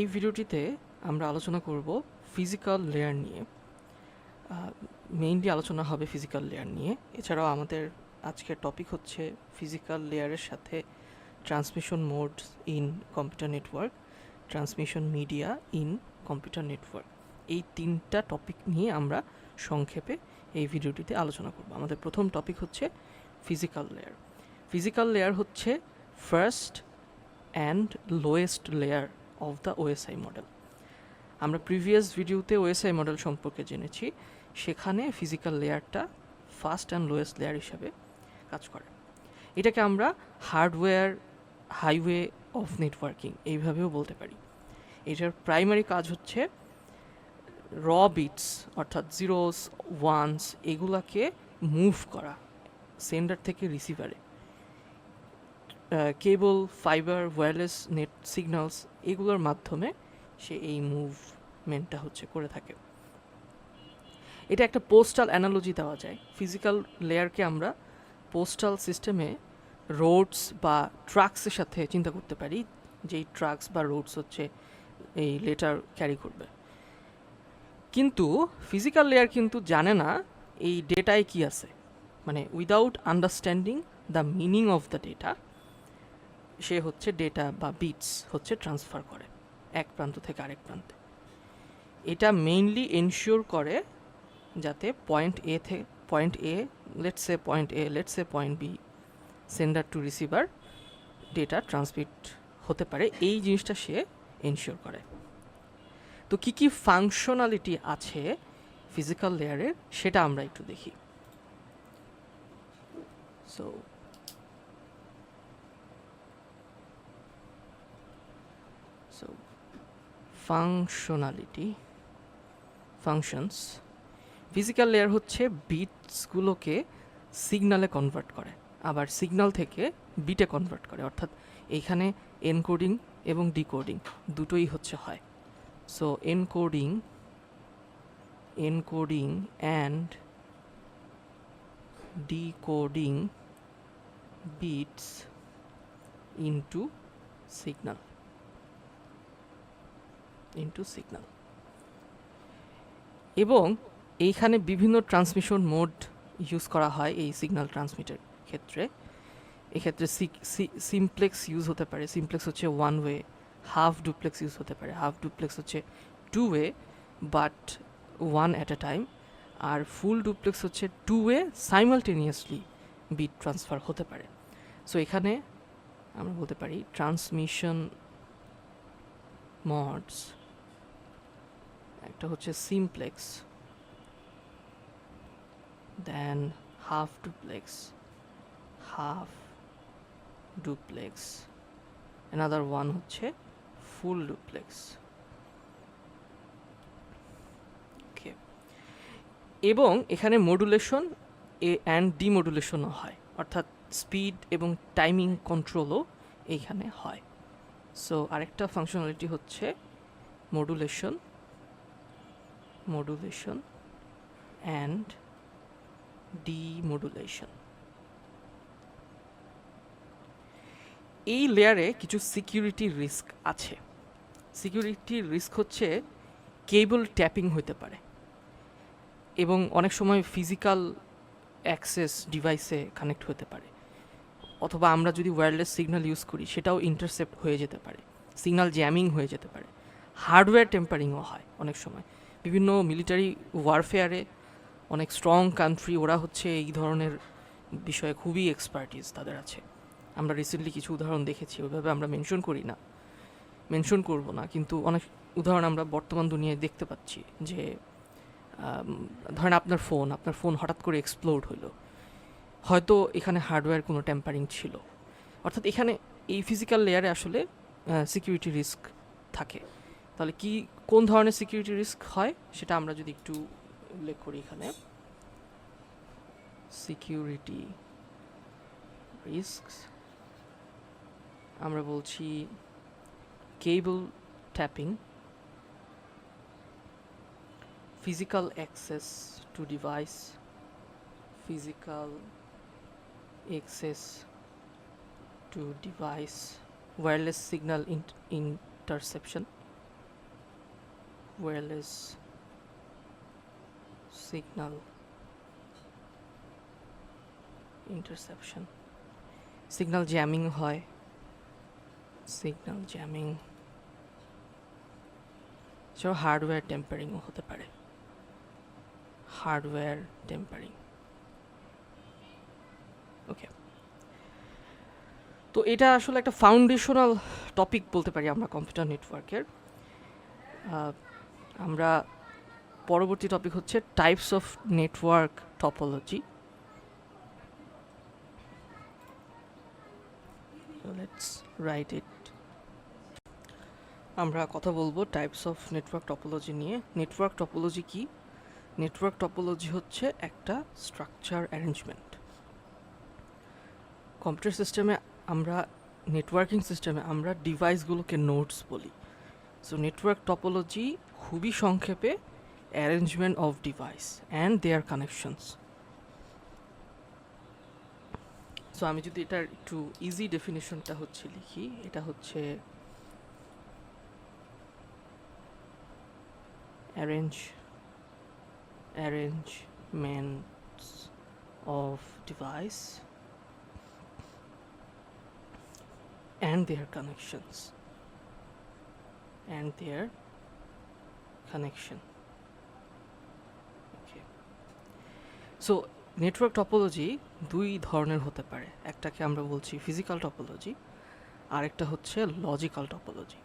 এই ভিডিওটিতে আমরা আলোচনা করব ফিজিক্যাল লেয়ার নিয়ে। মেইনলি আলোচনা হবে ফিজিক্যাল লেয়ার নিয়ে। এছাড়াও আমাদের আজকের টপিক হচ্ছে ফিজিক্যাল লেয়ারের সাথে transmission mode in computer network transmission media in computer network এই তিনটা টপিক নিয়ে আমরা সংক্ষেপে এই ভিডিওটিতে আলোচনা করব। আমাদের প্রথম টপিক হচ্ছে ফিজিক্যাল লেয়ার ফিজিক্যাল লেয়ার হচ্ছে first and lowest layer of the OSI model আমরা প্রিভিয়াস ভিডিওতে ওএসআই মডেল সম্পর্কে জেনেছি। সেখানে ফিজিক্যাল লেয়ারটা ফার্স্ট অ্যান্ড লোয়েস্ট লেয়ার হিসাবে কাজ করে। এটাকে আমরা হার্ডওয়্যার হাইওয়ে অফ নেটওয়ার্কিং এইভাবেও বলতে পারি। এটার প্রাইমারি কাজ হচ্ছে র বিটস অর্থাৎ জিরোস ওয়ানস এগুলাকে মুভ করা সেন্ডার থেকে রিসিভারে cable fibre wireless net signals এগুলোর মাধ্যমে সে এই মুভমেন্টটা হচ্ছে, করে থাকে। এটা একটা পোস্টাল অ্যানালজি দেওয়া যায়। ফিজিক্যাল লেয়ারকে আমরা পোস্টাল সিস্টেমে রোডস বা ট্রাক্সের সাথে চিন্তা করতে পারি, যেই ট্রাক্স বা রোডস হচ্ছে এই লেটার ক্যারি করবে। কিন্তু ফিজিক্যাল লেয়ার কিন্তু জানে না এই ডেটায় কি আছে। মানে without understanding the meaning of the data সে হচ্ছে ডেটা বা বিটস হচ্ছে ট্রান্সফার করে, এক প্রান্ত থেকে আরেক প্রান্তে। এটা মেইনলি এনশিওর করে যাতে পয়েন্ট এ থেকে point A let's A point A let's A point B sender to receiver data transmit হতে পারে। এই জিনিসটা সে এনশিওর করে। তো কী কী ফাংশনালিটি আছে ফিজিক্যাল লেয়ারের সেটা আমরা একটু দেখি। So functionality functions physical layer হচ্ছে বিটসগুলোকে সিগনালে কনভার্ট করে, আবার সিগনাল থেকে বিটে কনভার্ট করে, অর্থাৎ এইখানে এনকোডিং এবং ডিকোডিং দুটোই হচ্ছে হয়। So encoding encoding and decoding bits into signal into signal এবং এইখানে বিভিন্ন ট্রান্সমিশন মোড ইউজ করা হয় এই সিগন্যাল ট্রান্সমিটের ক্ষেত্রে। এক্ষেত্রে সিমপ্লেক্স ইউজ হতে পারে। সিমপ্লেক্স হচ্ছে one way half duplex use হতে পারে। হাফ ডুপ্লেক্স হচ্ছে two way but one at a time R full duplex হচ্ছে two way simultaneously bit transfer হতে পারে। সো এখানে আমরা বলতে পারি ট্রান্সমিশন মডস একটা হচ্ছে simplex, then half duplex half duplex another one হচ্ছে ফুল ডুপ্লেক্স। ওকে এবং এখানে মডুলেশন এ অ্যান্ড ডিমডুলেশনও হয়, অর্থাৎ স্পিড এবং টাইমিং কন্ট্রোলও এইখানে হয়। সো আরেকটা ফাংশনালিটি হচ্ছে মডুলেশন modulation and demodulation. এই লেয়ারে কিছু সিকিউরিটি রিস্ক আছে। সিকিউরিটি রিস্ক হচ্ছে কেবল ট্যাপিং হতে পারে। এবং অনেক সময় ফিজিক্যাল অ্যাক্সেস ডিভাইসে কানেক্ট হতে পারে। অথবা আমরা যদি ওয়্যারলেস সিগন্যাল ইউজ করি, সেটাও ইন্টারসেপ্ট হয়ে যেতে পারে। সিগন্যাল জ্যামিং হয়ে যেতে পারে। হার্ডওয়্যার টেম্পারিংও হয় অনেক সময়। বিভিন্ন মিলিটারি ওয়ারফেয়ারে অনেক স্ট্রং কান্ট্রি ওরা হচ্ছে এই ধরনের বিষয়ে খুবই এক্সপার্টিস তাদের আছে। আমরা রিসেন্টলি কিছু উদাহরণ দেখেছি, ওইভাবে আমরা মেনশন করি না। মেনশন করব না, কিন্তু অনেক উদাহরণ আমরা বর্তমান দুনিয়ায় দেখতে পাচ্ছি যে ধরেন আপনার ফোন আপনার ফোন হঠাৎ করে এক্সপ্লোড হলো হয়তো এখানে হার্ডওয়্যার কোনো টেম্পারিং ছিল। অর্থাৎ এখানে এই ফিজিক্যাল লেয়ারে আসলে সিকিউরিটি রিস্ক থাকে। তাহলে কি কোন ধরনের সিকিউরিটি রিস্ক হয়, সেটা আমরা যদি একটু উল্লেখ করি এখানে। সিকিউরিটি রিস্ক আমরা বলছি cable tapping physical access to device physical access to device wireless signal interception wireless signal interception signal jamming হয়। সিগন্যাল জ্যামিং এছাড়াও হার্ডওয়্যার টেম্পারিংও হতে পারে। হার্ডওয়্যার টেম্পারিং ওকে তো এটা আসলে একটা ফাউন্ডেশনাল টপিক বলতে পারি আমরা কম্পিউটার নেটওয়ার্কের আমরা পরবর্তী টপিক হচ্ছে types of network topology right it আমরা কথা বলব টাইপস অফ নেটওয়ার্ক টপোলজি নিয়ে। নেটওয়ার্ক টপোলজি কি? নেটওয়ার্ক টপোলজি হচ্ছে একটা স্ট্রাকচার অ্যারেঞ্জমেন্ট কম্পিউটার সিস্টেমে আমরা নেটওয়ার্কিং সিস্টেমে আমরা ডিভাইসগুলোকে নোটস বলি। সো নেটওয়ার্ক টপোলজি খুবই সংক্ষেপে arrangement of device and their connections so আমি যদি এটার একটু ইজি ডেফিনেশনটা হচ্ছে লিখি এটা হচ্ছে arrange arrangements of device and their connections. And their connection. Okay. So network topology দুই ধরনের হতে পারে। একটাকে আমরা বলছি ফিজিক্যাল টপোলজি আরেকটা হচ্ছে logical topology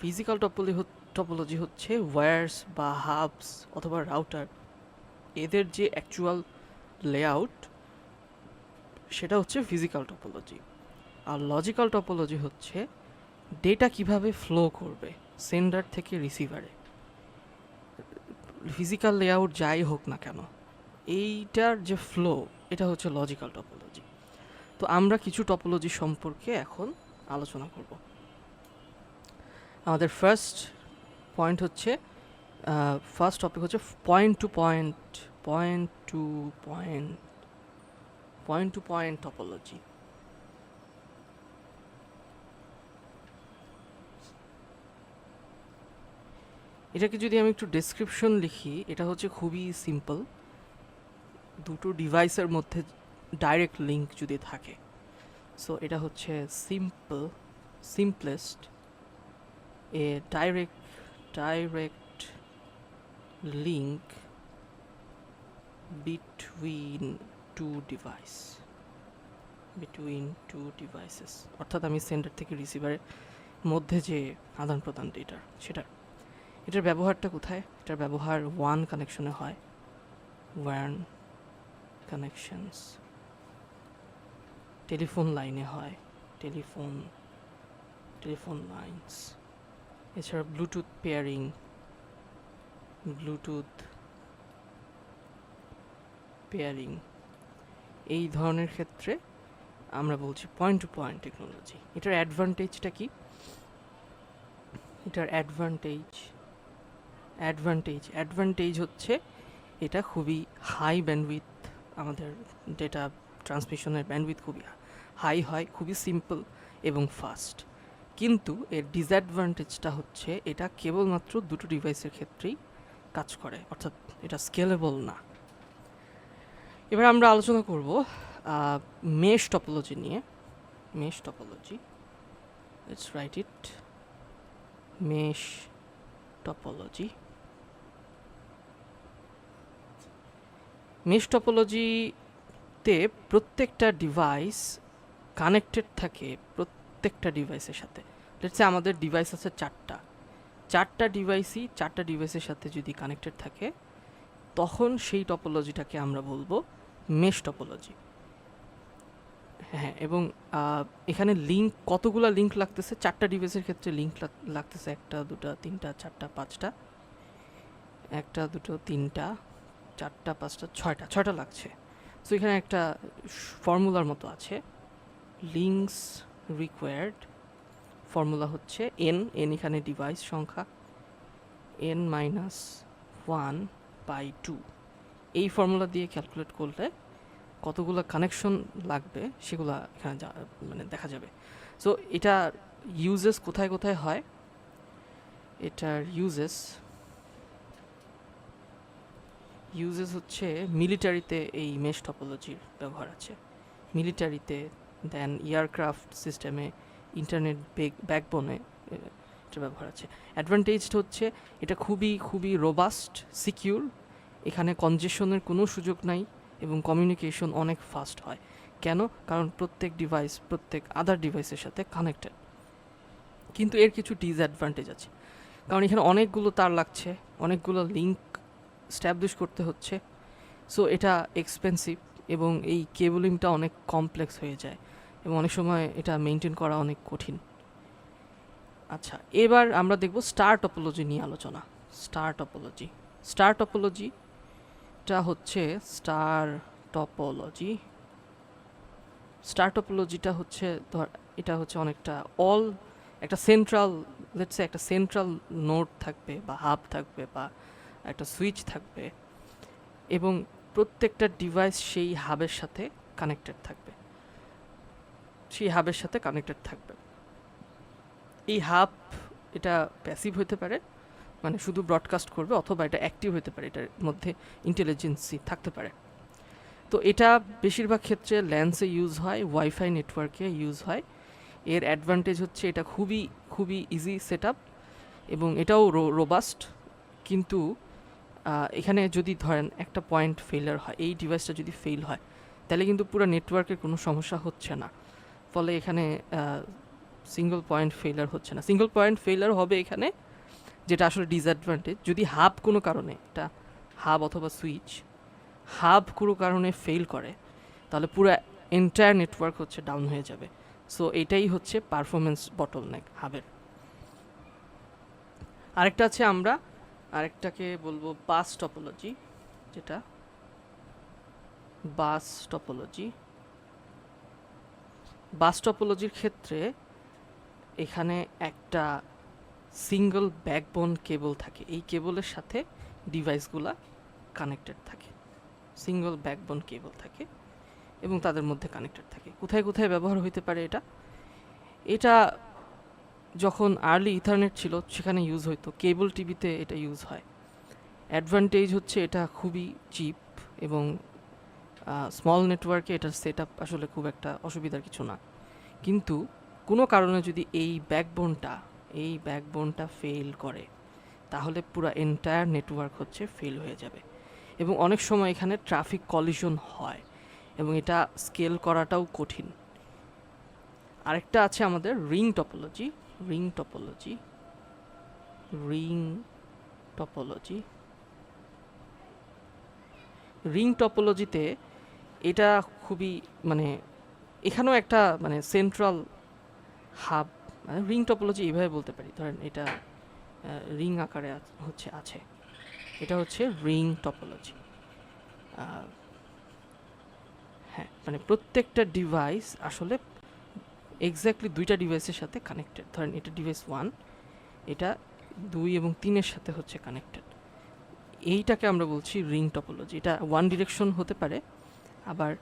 physical topology topology হচ্ছে ওয়্যার্স বা হাবস অথবা রাউটার এদের যে অ্যাকচুয়াল লেআউট সেটা হচ্ছে ফিজিক্যাল টপোলজি আর লজিক্যাল টপোলজি হচ্ছে ডেটা কীভাবে ফ্লো করবে সেন্ডার থেকে রিসিভারে ফিজিক্যাল লেআউট যাই হোক না কেন, এইটার যে ফ্লো এটা হচ্ছে লজিক্যাল টপোলজি তো আমরা কিছু টপোলজি সম্পর্কে এখন আলোচনা করব। আমাদের ফার্স্ট পয়েন্ট হচ্ছে ফার্স্ট টপিক হচ্ছে point to point point to point point to point topology এটাকে যদি আমি একটু ডেসক্রিপশন লিখি, এটা হচ্ছে খুবই সিম্পল দুটো ডিভাইসের মধ্যে ডাইরেক্ট লিঙ্ক যদি থাকে। সো এটা হচ্ছে simple simplest a direct direct link between two device between two devices অর্থাৎ আমি সেন্টার থেকে রিসিভারের মধ্যে যে আদান প্রদান ডেটার সেটা এটার ব্যবহারটা কোথায়? এটার ব্যবহার ওয়ান কানেকশনে হয়। ওয়ান কানেকশনস টেলিফোন লাইনে হয়। টেলিফোন টেলিফোন লাইনস এছাড়া ব্লুটুথ পেয়ারিং ব্লুটুথ পেয়ারিং এই ধরনের ক্ষেত্রে আমরা বলছি পয়েন্ট টু পয়েন্ট টেকনোলজি এটার অ্যাডভান্টেজটা কি? এটার অ্যাডভান্টেজ অ্যাডভান্টেজ অ্যাডভান্টেজ হচ্ছে এটা খুবই হাই ব্যান্ডউইথ আমাদের ডেটা ট্রান্সমিশনের ব্যান্ডউইথ খুবই হাই হয়, খুবই সিম্পল এবং ফাস্ট কিন্তু এর ডিসঅ্যাডভান্টেজটা হচ্ছে এটা কেবলমাত্র দুটো ডিভাইসের ক্ষেত্রেই কাজ করে, অর্থাৎ এটা স্কেলেবল না। এবার আমরা আলোচনা করব মেশ টপোলজি নিয়ে। Mesh topology let's write it mesh topology mesh টপোলজিতে প্রত্যেকটা ডিভাইস কানেক্টেড থাকে প্রত্যেকটা ডিভাইসের সাথে। লেটসে আমাদের ডিভাইস আছে চারটা। চারটা ডিভাইসই চারটা ডিভাইসের সাথে যদি কানেক্টেড থাকে, তখন সেই টপোলজিটাকে আমরা বলব মেশ টপোলজি হ্যাঁ এবং এখানে লিঙ্ক কতগুলো লিঙ্ক লাগতেছে? চারটা ডিভাইসের ক্ষেত্রে লিঙ্ক লাগতেছে একটা, দুটা, তিনটা, চারটা, পাঁচটা। একটা, দুটো, তিনটা চারটা, পাঁচটা, ছয়টা ছয়টা লাগছে। সো এখানে একটা ফর্মুলার মতো আছে। লিঙ্কস রিকোয়ার্ড ফর্মুলা হচ্ছে এন এন এখানে ডিভাইস সংখ্যা N minus one by two এই ফর্মুলা দিয়ে ক্যালকুলেট করলে কতগুলো কানেকশন লাগবে সেগুলো এখানে মানে দেখা যাবে। সো এটা ইউজেস কোথায় কোথায় হয়? এটার ইউজেস ইউজেস হচ্ছে মিলিটারিতে এই মেশ টপোলজির ব্যবহার আছে। মিলিটারিতে দেন এয়ারক্রাফট সিস্টেমে ইন্টারনেট ব্যাকবোনে এটা ব্যবহার আছে। অ্যাডভান্টেজটা হচ্ছে এটা খুবই খুবই রোবাস্ট সিকিউর এখানে কনজেশনের কোনো সুযোগ নাই এবং কমিউনিকেশন অনেক ফাস্ট হয়। কেন? কারণ প্রত্যেক ডিভাইস প্রত্যেক আদার ডিভাইসের সাথে কানেক্টেড কিন্তু এর কিছু ডিসঅ্যাডভান্টেজ আছে। কারণ এখানে অনেকগুলো তার লাগছে, অনেকগুলো লিঙ্ক স্ট্যাবলিশ করতে হচ্ছে। সো এটা এক্সপেন্সিভ এবং এই কেবলিংটা অনেক কমপ্লেক্স হয়ে যায় এবং অনেক সময় এটা মেনটেন করা অনেক কঠিন। আচ্ছা এবার আমরা দেখব স্টার টপোলজি নিয়ে আলোচনা। স্টার টপোলজি স্টার টপোলজিটা হচ্ছে স্টার টপোলজি স্টার টপোলজিটা হচ্ছে, ধর, এটা হচ্ছে অনেকটা অল একটা সেন্ট্রাল লেটসে একটা সেন্ট্রাল নোড থাকবে বা হাব থাকবে বা একটা সুইচ থাকবে এবং প্রত্যেকটা ডিভাইস সেই হাবের সাথে কানেক্টেড থাকবে। সেই হাবের সাথে কানেক্টেড থাকবে। এই হাব এটা প্যাসিভ হতে পারে মানে শুধু ব্রডকাস্ট করবে অথবা এটা অ্যাক্টিভ হতে পারে, এটার মধ্যে ইন্টেলিজেন্সি থাকতে পারে। তো এটা বেশিরভাগ ক্ষেত্রে ল্যান্সে ইউজ হয় ওয়াইফাই নেটওয়ার্কে ইউজ হয়। এর অ্যাডভান্টেজ হচ্ছে এটা খুবই খুবই ইজি সেট এবং এটাও রোবাস্ট কিন্তু এখানে যদি ধরেন একটা পয়েন্ট ফেলার হয়, এই ডিভাইসটা যদি ফেল হয়, তাহলে কিন্তু পুরো নেটওয়ার্কের কোনো সমস্যা হচ্ছে না। ফলে এখানে সিঙ্গল পয়েন্ট ফেলার হচ্ছে না। সিঙ্গল পয়েন্ট ফেলার হবে এখানে, যেটা আসলে ডিসঅ্যাডভান্টেজ যদি হাব কোনো কারণে, এটা হাব অথবা সুইচ হাব কোনো কারণে ফেল করে, তাহলে পুরো এন্টায়ার নেটওয়ার্ক হচ্ছে ডাউন হয়ে যাবে। সো এটাই হচ্ছে পারফরমেন্স বটল নেক হাবের আরেকটা আছে আমরা আরেকটাকে বলব বাস টপোলজি, যেটা বাস টপোলজি। বাস টপোলজির ক্ষেত্রে এখানে একটা সিঙ্গল ব্যাকবোন কেবল থাকে। এই কেবলের সাথে ডিভাইসগুলা কানেক্টেড থাকে। সিঙ্গল ব্যাকবোন কেবল থাকে এবং তাদের মধ্যে কানেক্টেড থাকে। কোথায় কোথায় ব্যবহার হইতে পারে এটা? এটা যখন আর্লি ইথারনেট ছিল, সেখানে ইউজ হইতো। কেবল টিভিতে এটা ইউজ হয়। অ্যাডভান্টেজ হচ্ছে এটা খুবই চিপ এবং স্মল নেটওয়ার্কে এটার সেট আসলে খুব একটা অসুবিধার কিছু না। কিন্তু কোনো কারণে যদি এই ব্যাকবোনটা এই ব্যাকবোনটা ফেল করে, তাহলে পুরো এন্টায়ার নেটওয়ার্ক হচ্ছে ফেল হয়ে যাবে। এবং অনেক সময় এখানে ট্রাফিক কলিশন হয় এবং এটা স্কেল করাটাও কঠিন। আরেকটা আছে আমাদের ring topology ring topology ring topology ring টপোলজিতে এটা খুবই মানে এখানেও একটা মানে সেন্ট্রাল হাব মানে রিং টপোলজি এইভাবে বলতে পারি। ধরেন এটা রিং আকারে হচ্ছে, আছে। এটা হচ্ছে রিং টপোলজি হ্যাঁ মানে প্রত্যেকটা ডিভাইস আসলে এক্স্যাক্টলি দুইটা ডিভাইসের সাথে কানেক্টেড ধরেন এটা ডিভাইস ওয়ান এটা দুই এবং তিনের সাথে হচ্ছে কানেক্টেড এইটাকে আমরা বলছি রিং টপোলজি এটা ওয়ান ডিরেকশন হতে পারে, আবার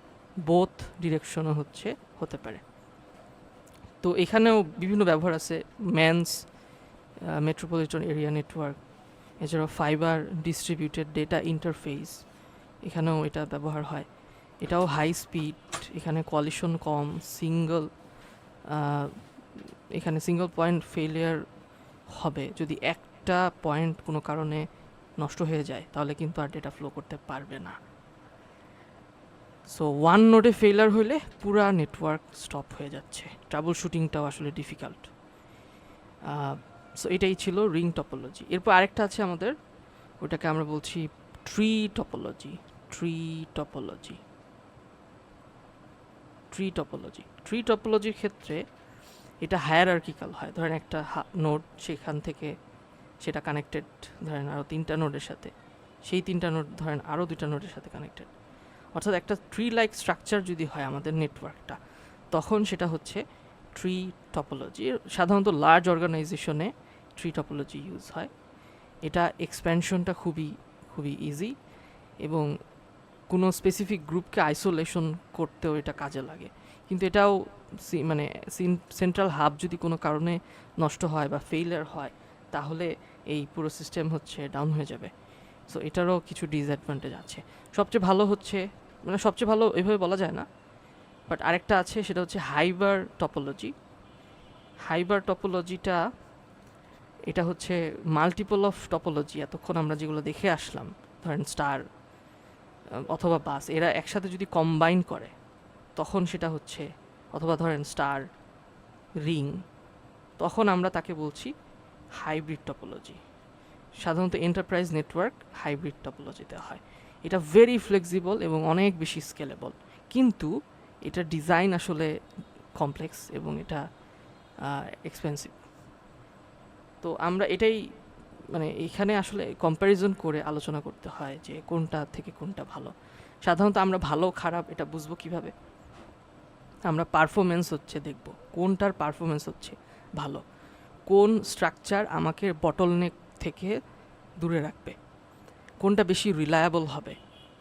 বোথ ডিরেকশনও হচ্ছে, হতে পারে। তো এখানেও বিভিন্ন ব্যবহার আছে। ম্যানস মেট্রোপলিটন এরিয়া নেটওয়ার্ক এছাড়াও ফাইবার ডিস্ট্রিবিউটেড ডেটা ইন্টারফেস এখানেও এটা ব্যবহার হয়। এটাও হাই স্পিড এখানে কলিশন কম সিঙ্গল এখানে সিঙ্গল পয়েন্ট ফেলিয়ার হবে। যদি একটা পয়েন্ট কোনো কারণে নষ্ট হয়ে যায়, তাহলে কিন্তু আর ডেটা ফ্লো করতে পারবে না। সো ওয়ান নোডে ফেলার হলে পুরা নেটওয়ার্ক স্টপ হয়ে যাচ্ছে। ট্রাবল শুটিংটাও আসলে ডিফিকাল্ট সো এটাই ছিল রিং টপোলজি এরপর আরেকটা আছে আমাদের, ওটাকে আমরা বলছি tree topology tree topology tree topology tree টপোলজির ক্ষেত্রে এটা হায়ারার্কিক্যাল হয়। ধরেন একটা নোড সেখান থেকে সেটা কানেক্টেড ধরেন আরও তিনটা নোডের সাথে। সেই তিনটা নোড ধরেন আরও দুইটা নোডের সাথে কানেক্টেড অর্থাৎ একটা ট্রি লাইক স্ট্রাকচার যদি হয় আমাদের নেটওয়ার্কটা তখন সেটা হচ্ছে ট্রি টপোলজি সাধারণত লার্জ অর্গানাইজেশনে ট্রি টপোলজি ইউজ হয়। এটা এক্সপ্যানশনটা খুবই খুবই ইজি এবং কোনো স্পেসিফিক গ্রুপকে আইসোলেশন করতেও এটা কাজে লাগে। কিন্তু এটাও মানে সেন্ট্রাল হাব যদি কোনো কারণে নষ্ট হয় বা ফেইলিয়ার হয়, তাহলে এই পুরো সিস্টেম হচ্ছে ডাউন হয়ে যাবে। সো এটারও কিছু ডিসঅ্যাডভান্টেজ আছে। সবচেয়ে ভালো হচ্ছে মানে সবচেয়ে ভালো এভাবে বলা যায় না বাট আরেকটা আছে, সেটা হচ্ছে হাইবার টপোলজি হাইবার টপোলজিটা এটা হচ্ছে মাল্টিপল অফ টপোলজি এতক্ষণ আমরা যেগুলো দেখে আসলাম, ধরেন স্টার অথবা বাস এরা একসাথে যদি কম্বাইন করে, তখন সেটা হচ্ছে, অথবা ধরেন স্টার রিং তখন আমরা তাকে বলছি হাইব্রিড টপোলজি সাধারণত এন্টারপ্রাইজ নেটওয়ার্ক হাইব্রিড টপোলজিতে হয়। এটা ভেরি ফ্লেক্সিবল এবং অনেক বেশি স্কেলেবল কিন্তু এটা ডিজাইন আসলে কমপ্লেক্স এবং এটা এক্সপেন্সিভ তো আমরা এটাই মানে এখানে আসলে কম্প্যারিজন করে আলোচনা করতে হয় যে কোনটা থেকে কোনটা ভালো। সাধারণত আমরা ভালো, খারাপ এটা বুঝব কীভাবে? আমরা পারফরমেন্স হচ্ছে দেখব, কোনটার পারফরমেন্স হচ্ছে ভালো, কোন স্ট্রাকচার আমাকে বটলনেক থেকে দূরে রাখবে, কোনটা বেশি রিলায়েবল হবে,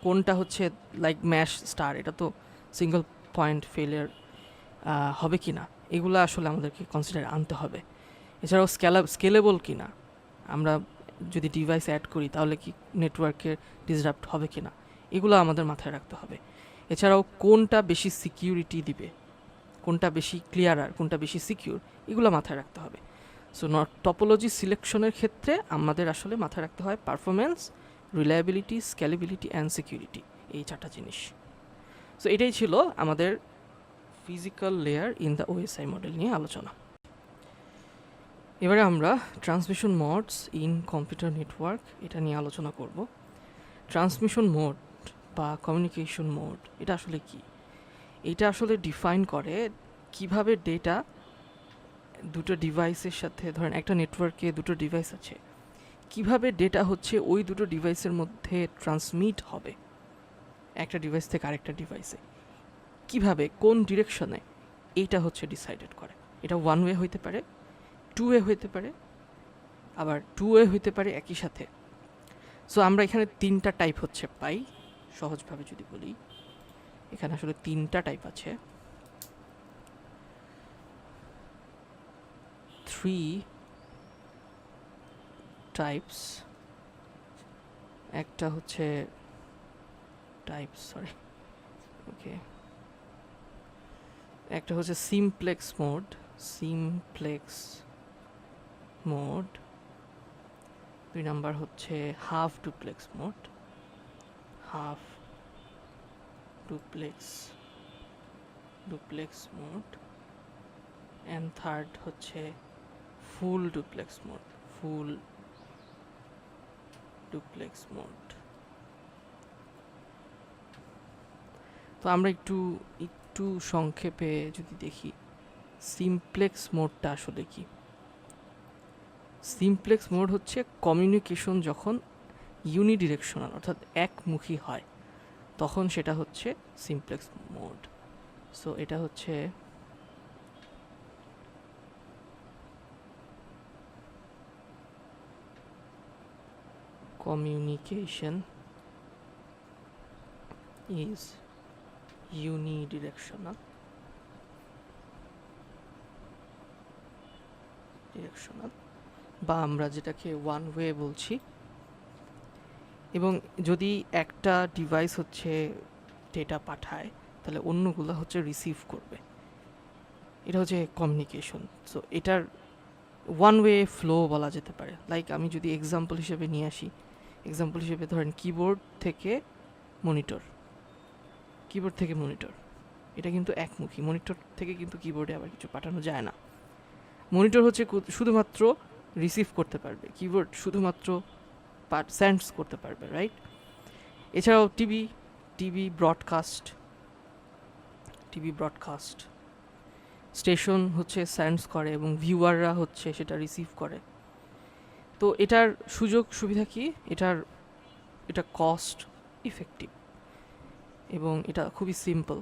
কোনটা হচ্ছে লাইক ম্যাশ স্টার এটা তো সিঙ্গল পয়েন্ট ফেলিয়ার হবে কি না এগুলো আসলে আমাদেরকে কনসিডার আনতে হবে। এছাড়াও স্কেলা স্কেলেবল কি না আমরা যদি ডিভাইস অ্যাড করি, তাহলে কি নেটওয়ার্কের ডিসরাপ্ট হবে কি না এগুলো আমাদের মাথায় রাখতে হবে। এছাড়াও কোনটা বেশি সিকিউরিটি দিবে? কোনটা বেশি ক্লিয়ারার কোনটা বেশি সিকিউর এগুলো মাথায় রাখতে হবে। সো টপোলজি সিলেকশনের ক্ষেত্রে আমাদের আসলে মাথায় রাখতে হয় performance reliability scalability and security এই চারটা জিনিস। সো এটাই ছিল আমাদের physical layer in the OSI model নিয়ে আলোচনা। এবারে আমরা transmission modes in computer network এটা নিয়ে আলোচনা করব। ট্রান্সমিশন মোড বা কমিউনিকেশন মোড এটা আসলে কি? এটা আসলে ডিফাইন করে কীভাবে ডেটা দুটো ডিভাইসের সাথে, ধরেন একটা নেটওয়ার্কে দুটো ডিভাইস আছে, কীভাবে ডেটা হচ্ছে ওই দুটো ডিভাইসের মধ্যে ট্রান্সমিট হবে, একটা ডিভাইস থেকে আরেকটা ডিভাইসে কীভাবে, কোন ডিরেকশনে এটা হচ্ছে ডিসাইডেড করে। এটা ওয়ান ওয়ে হইতে পারে টু এ হইতে পারে, আবার টু এ হইতে পারে একই সাথে। সো আমরা এখানে তিনটা টাইপ হচ্ছে পাই, সহজভাবে যদি বলি। এখানে আসলে তিনটা টাইপ আছে। থ্রি টাইপস একটা হচ্ছে টাইপ সরি ওকে একটা হচ্ছে সিমপ্লেক্স মোড সিমপ্লেক্স মোড দুই নাম্বার হচ্ছে half duplex mode half duplex duplex mode and third হচ্ছে full duplex mode full duplex mode তো আমরা একটু একটু সংক্ষেপে যদি দেখি, সিমপ্লেক্স মোডটা আসলে কি? সিমপ্লেক্স মোড হচ্ছে কমিউনিকেশন যখন ইউনিডিরেকশনাল অর্থাৎ একমুখী হয়, তখন সেটা হচ্ছে সিমপ্লেক্স মোড। সো এটা হচ্ছে communication is unidirectional ডিরেকশনাল বা আমরা যেটাকে ওয়ান ওয়ে বলছি। এবং যদি একটা ডিভাইস হচ্ছে ডেটা পাঠায়, তাহলে অন্যগুলো হচ্ছে রিসিভ করবে। এটা হচ্ছে কমিউনিকেশন সো এটার ওয়ান ওয়ে ফ্লো বলা যেতে পারে। লাইক আমি যদি এক্সাম্পল হিসেবে নিয়ে আসি। এক্সাম্পল হিসেবে ধরেন কিবোর্ড থেকে মনিটর কিবোর্ড থেকে মনিটর এটা কিন্তু একমুখী। মনিটর থেকে কিন্তু কিবোর্ডে আবার কিছু পাঠানো যায় না। মনিটর হচ্ছে শুধুমাত্র রিসিভ করতে পারবে কিবোর্ড শুধুমাত্র সেন্ডস করতে পারবে রাইট এছাড়াও TV TV broadcast TV broadcast station হচ্ছে সেন্ডস করে এবং ভিউয়াররা হচ্ছে সেটা রিসিভ করে। তো এটার সুযোগ সুবিধা কি? এটার, এটা কস্ট ইফেক্টিভ এবং এটা খুবই সিম্পল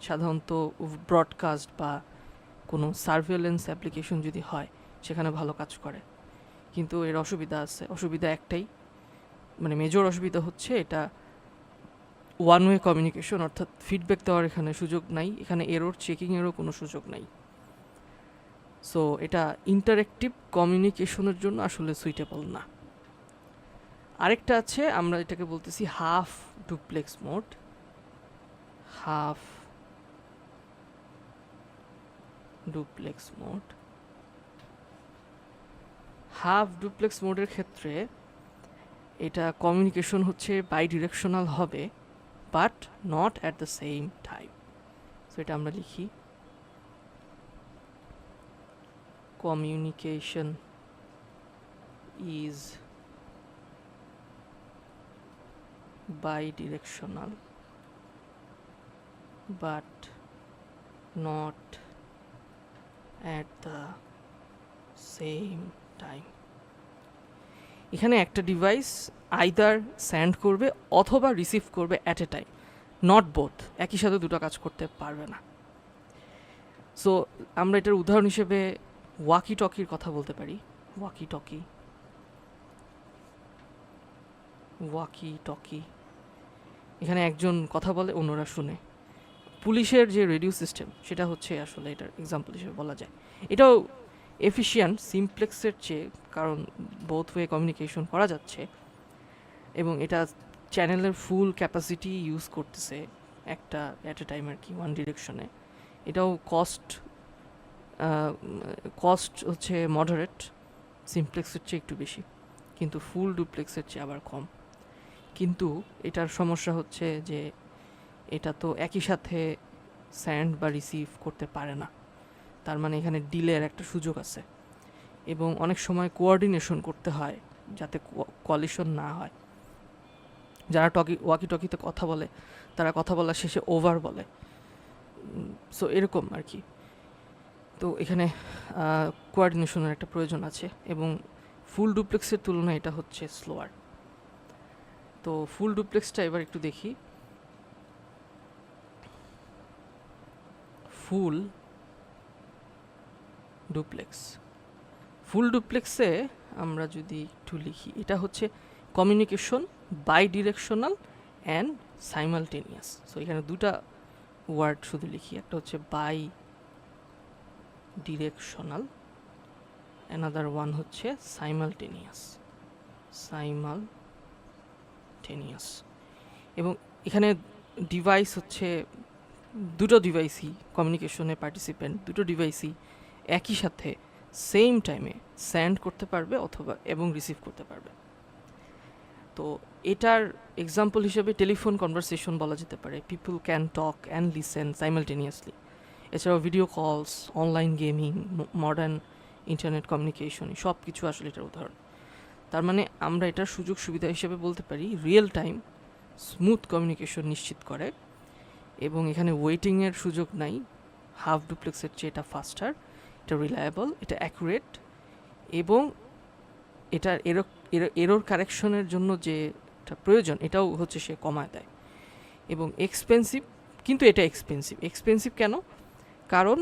সাধারণত ব্রডকাস্ট বা কোনো সার্ভেলেন্স অ্যাপ্লিকেশন যদি হয় সেখানে ভালো কাজ করে। কিন্তু এর অসুবিধা আছে। অসুবিধা একটাই। মানে মেজর অসুবিধা হচ্ছে এটা ওয়ান ওয়ে কমিউনিকেশন অর্থাৎ ফিডব্যাক দেওয়ার এখানে সুযোগ নাই। এখানে এরোর চেকিংয়েরও কোনো সুযোগ নাই। সো এটা ইন্টারেক্টিভ কমিউনিকেশনের জন্য আসলে সুইটেবল না। আরেকটা আছে, আমরা এটাকে বলতেছি half duplex mode half duplex mode half duplex মোডের ক্ষেত্রে এটা কমিউনিকেশন হচ্ছে বাই ডিরেকশনাল হবে but not at the same time so এটা আমরা লিখি। Communication is bidirectional but not at the same time এখানে একটা ডিভাইস আইদার স্যান্ড করবে অথবা রিসিভ করবে at a time not both একই সাথে দুটো কাজ করতে পারবে না। সো আমরা এটার উদাহরণ হিসেবে ওয়াকি টকির কথা বলতে পারি। ওয়াকি টকি ওয়াকি টকি এখানে একজন কথা বলে, অন্যরা শুনে। পুলিশের যে রেডিও সিস্টেম সেটা হচ্ছে আসলে এটার এক্সাম্পল হিসেবে বলা যায়। এটাও এফিশিয়ান্ট সিমপ্লেক্সের চেয়ে, কারণ বোথ ওয়ে কমিউনিকেশন করা যাচ্ছে, এবং এটা চ্যানেলের ফুল ক্যাপাসিটি ইউজ করতেছে একটা অ্যাট এ টাইম আর কি ওয়ান ডিরেকশনে এটাও কস্ট কস্ট হচ্ছে মডারেট সিমপ্লেক্সের চেয়ে একটু বেশি, কিন্তু ফুল ডুপ্লেক্সের চেয়ে আবার কম। কিন্তু এটার সমস্যা হচ্ছে যে, এটা তো একই সাথে স্যান্ড বা রিসিভ করতে পারে না। তার মানে এখানে ডিলের একটা সুযোগ আছে। এবং অনেক সময় কোঅর্ডিনেশন করতে হয় যাতে কলিশন না হয়। যারা টকি ওয়াকি টকিতে কথা বলে, তারা কথা বলার শেষে ওভার বলে। সো এরকম আর কি। তো এখানে কোয়ার্ডিনেশনের একটা প্রয়োজন আছে এবং ফুল ডুপ্লেক্সের তুলনায় এটা হচ্ছে স্লোয়ার তো ফুল ডুপ্লেক্সটা এবার একটু দেখি। Full duplex. ফুল ডুপ্লেক্সে আমরা যদি একটু লিখি, এটা হচ্ছে communication bidirectional and simultaneous. So এখানে দুটা ওয়ার্ড শুধু লিখি, একটা হচ্ছে বাই ডিরেকশনাল অ্যানাদার ওয়ান হচ্ছে সাইমালটেনিয়াস। সাইমালটেনিয়াস। এবং এখানে ডিভাইস হচ্ছে, দুটো ডিভাইসই কমিউনিকেশনে পার্টিসিপেন্ট দুটো ডিভাইসই একই সাথে সেম টাইমে স্যান্ড করতে পারবে অথবা এবং রিসিভ করতে পারবে। তো এটার এক্সাম্পল হিসেবে টেলিফোন কনভারসেশন বলা যেতে পারে। People can talk and listen simultaneously এছাড়াও video calls online gaming modern internet communication সব কিছু আসলে এটার উদাহরণ। তার মানে আমরা এটার সুযোগ সুবিধা হিসেবে বলতে পারি রিয়েল টাইম স্মুথ কমিউনিকেশন নিশ্চিত করে এবং এখানে ওয়েটিংয়ের সুযোগ নাই। হাফ ডুপ্লেক্সের চেয়ে এটা ফাস্টার এটা রিলায়েবল এটা অ্যাকুরেট এবং এটার এরো এরোর কারেকশনের জন্য যে প্রয়োজন, এটাও হচ্ছে সে কমায় দেয়। এবং এক্সপেন্সিভ কিন্তু এটা এক্সপেন্সিভ এক্সপেন্সিভ কেন? কারণ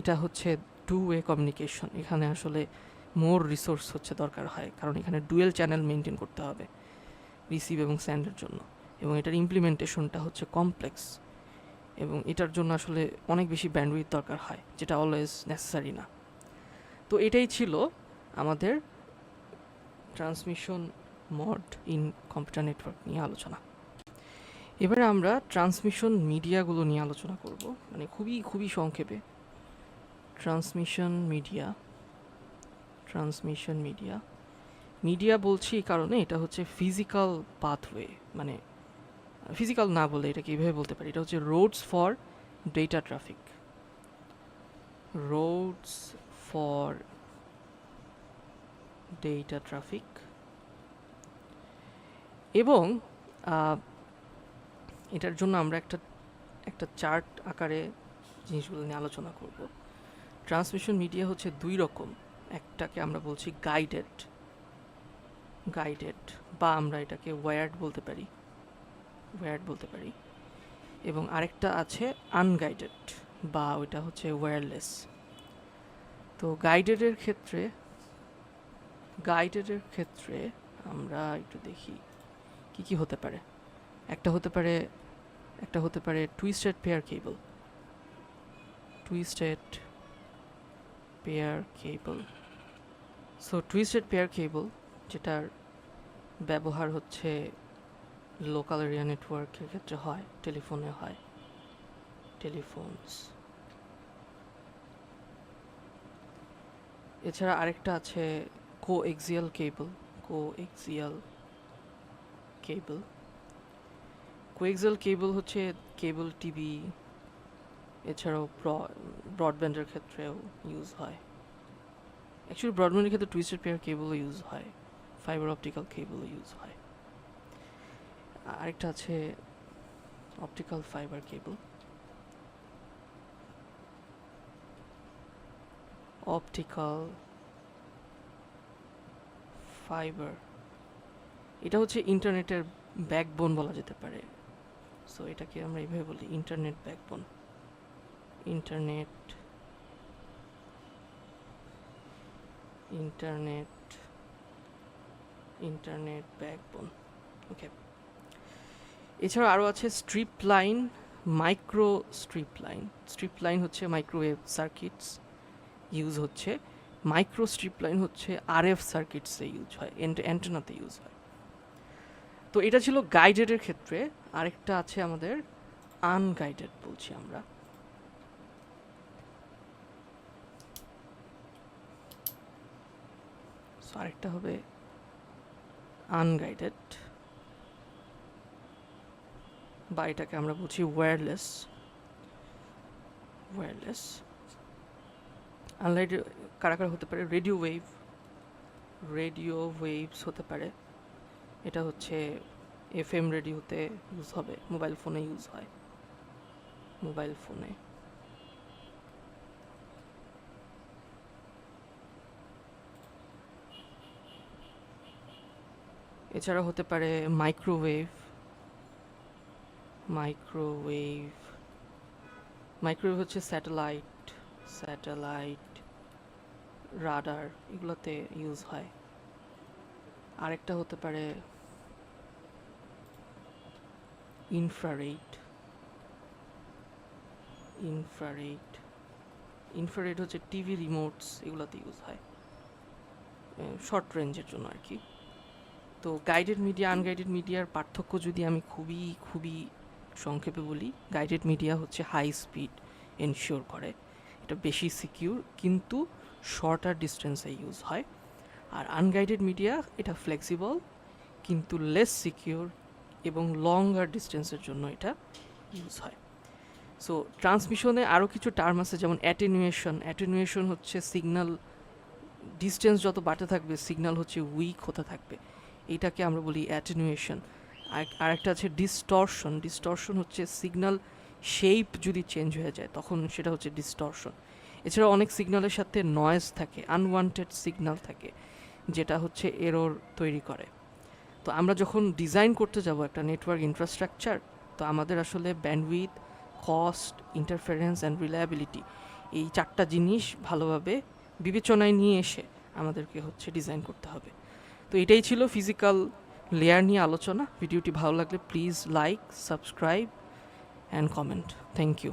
এটা হচ্ছে টু ওয়ে কমিউনিকেশন এখানে আসলে মোর রিসোর্স হচ্ছে দরকার হয়, কারণ এখানে ডুয়েল চ্যানেল মেনটেন করতে হবে রিসিভ এবং স্যান্ডের জন্য। এবং এটার ইমপ্লিমেন্টেশনটা হচ্ছে কমপ্লেক্স এবং এটার জন্য আসলে অনেক বেশি ব্যান্ডউইথ দরকার হয়, যেটা অলওয়েজ নেসেসারি না। তো এটাই ছিল আমাদের transmission mode in computer network নিয়ে আলোচনা। এবারে আমরা ট্রান্সমিশন মিডিয়াগুলো নিয়ে আলোচনা করব মানে খুবই খুবই সংক্ষেপে। Transmission media transmission media media বলছি এই কারণে, এটা হচ্ছে ফিজিক্যাল পাথওয়ে মানে ফিজিক্যাল না বলে এটাকে এইভাবে বলতে পারি, এটা হচ্ছে roads for data traffic roads for data traffic এবং এটার জন্য আমরা একটা একটা চার্ট আকারে জিনিসগুলো নিয়ে আলোচনা করব। ট্রান্সমিশন মিডিয়া হচ্ছে দুই রকম, একটাকে আমরা বলছি গাইডেড গাইডেড বা আমরা এটাকে ওয়ার্ড বলতে পারি। ওয়ার্ড বলতে পারি। এবং আরেকটা আছে আনগাইডেড বা ওইটা হচ্ছে ওয়্যারলেস তো গাইডেডের ক্ষেত্রে গাইডেডের ক্ষেত্রে আমরা একটু দেখি কি কি হতে পারে। একটা হতে পারে, একটা হতে পারে twisted pair cable twisted pair cable so twisted pair cable যেটার ব্যবহার হচ্ছে লোকাল এরিয়া নেটওয়ার্কের ক্ষেত্রে হয় টেলিফোনে হয় টেলিফোনস এছাড়া আরেকটা আছে coaxial cable coaxial কেবল কোএক্সেল কেবল হচ্ছে কেবল টিভি এছাড়াও ব্রডব্যান্ডের ক্ষেত্রেও ইউজ হয়। অ্যাকচুয়ালি ব্রডব্যান্ডের ক্ষেত্রে টুইস্টেড পেয়ার কেবলও ইউজ হয় ফাইবার অপটিক্যাল কেবলও ইউজ হয়। আরেকটা আছে optical fibre cable optical fibre এটা হচ্ছে ইন্টারনেটের ব্যাকবোন বলা যেতে পারে। সো এটাকে আমরা এইভাবে বলি internet backbone internet internet internet backbone okay এছাড়া আরও আছে strip line micro strip line strip line হচ্ছে মাইক্রোওয়েভ সার্কিটস ইউজ হচ্ছে। মাইক্রো স্ট্রিপ লাইন হচ্ছে আরএফ সার্কিটসে ইউজ হয় অ্যান্টেনাতে ইউজ হয়। তো এটা ছিল গাইডেডের ক্ষেত্রে। আরেকটা আছে আমাদের আনগাইডেড বলছি আমরা। আরেকটা হবে আনগাইডেড বা এটাকে আমরা বলছি ওয়্যারলেস ওয়্যারলেস আনলাইট কারা কারা হতে পারে রেডিও ওয়েভ রেডিও ওয়েভস হতে পারে। এটা হচ্ছে এফ এম রেডিওতে ইউজ হবে মোবাইল ফোনে ইউজ হয় মোবাইল ফোনে এছাড়া হতে পারে মাইক্রোওয়েভ মাইক্রোওয়েভ মাইক্রোওয়েভ হচ্ছে স্যাটেলাইট স্যাটেলাইট রাডার এগুলোতে ইউজ হয়। আরেকটা হতে পারে ইনফ্রারেড ইনফ্রারেড ইনফ্রারেড হচ্ছে টিভি রিমোটস এগুলোতে ইউজ হয়। শর্ট রেঞ্জের জন্য আর কি। তো গাইডেড মিডিয়া আনগাইডেড মিডিয়ার পার্থক্য যদি আমি খুবই খুবই সংক্ষেপে বলি গাইডেড মিডিয়া হচ্ছে হাই স্পিড এনশিওর করে। এটা বেশি সিকিউর কিন্তু শর্টার ডিস্টেন্সে ইউজ হয়। আর আনগাইডেড মিডিয়া এটা ফ্লেক্সিবল কিন্তু লেস সিকিউর এবং লঙ্গার ডিস্টেন্সের জন্য এটা ইউজ হয়। সো ট্রান্সমিশনে আরও কিছু টার্ম আছে, যেমন অ্যাটেনুয়েশন অ্যাটেনুয়েশন হচ্ছে সিগন্যাল ডিস্টেন্স যত বাড়তে থাকবে সিগন্যাল হচ্ছে উইক হতে থাকবে। এটাকে আমরা বলি অ্যাটেনুয়েশন আর একটা আছে ডিস্টর্শন ডিস্টর্শন হচ্ছে সিগন্যাল শেপ যদি চেঞ্জ হয়ে যায়, তখন সেটা হচ্ছে ডিস্টর্শন এছাড়া অনেক সিগনালের সাথে নয়েজ থাকে আনওয়ান্টেড সিগন্যাল থাকে, যেটা হচ্ছে এরর তৈরি করে। তো আমরা যখন ডিজাইন করতে যাব একটা নেটওয়ার্ক ইনফ্রাস্ট্রাকচার তো আমাদের আসলে bandwidth cost interference and reliability এই চারটা জিনিস ভালোভাবে বিবেচনায় নিয়ে এসে আমাদেরকে হচ্ছে ডিজাইন করতে হবে। তো এটাই ছিল ফিজিক্যাল লেয়ার নিয়ে আলোচনা। ভিডিওটি ভালো লাগলে please like subscribe and comment thank you